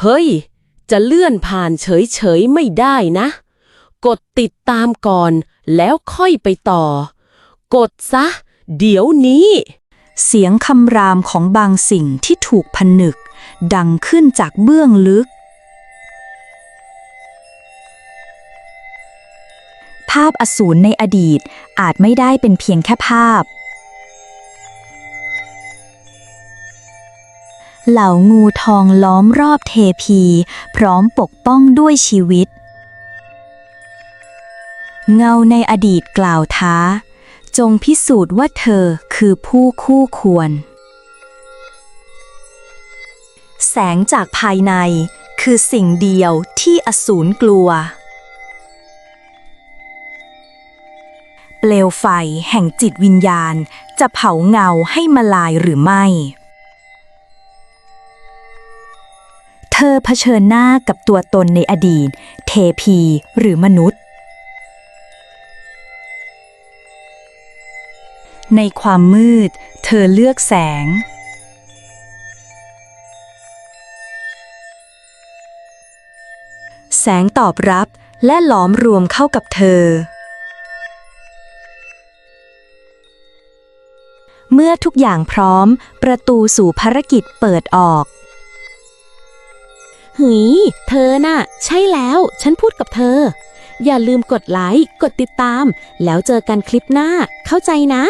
เฮ้ย จะเลื่อนผ่านเฉยๆไม่ได้นะ กดติดตามก่อนแล้วค่อยไปต่อ กดซะ เดี๋ยวนี้ เสียงคำรามของบางสิ่งที่ถูกผนึก ดังขึ้นจากเบื้องลึก ภาพอสูรในอดีตอาจไม่ได้เป็นเพียงแค่ภาพ เหล่างูทองล้อมรอบเทพี พร้อมปกป้องด้วยชีวิต เงาในอดีตกล่าวท้า จงพิสูจน์ว่าเธอคือผู้คู่ควร แสงจากภายในคือสิ่งเดียวที่อสูรกลัว เปลวไฟแห่งจิตวิญญาณจะเผาเงาให้มาลายหรือไม่ ธอเผชิญหน้ากับตัวตนในอดีต เทพีหรือมนุษย์ ในความมืด เธอเลือกแสง แสงตอบรับและหลอมรวมเข้ากับเธอ เมื่อทุกอย่างพร้อม ประตูสู่ภารกิจเปิดออก หืยเธอน่ะ ใช่แล้ว ฉันพูดกับเธอ อย่าลืมกดไลค์ กดติดตาม แล้วเจอกันคลิปหน้า เข้าใจนะ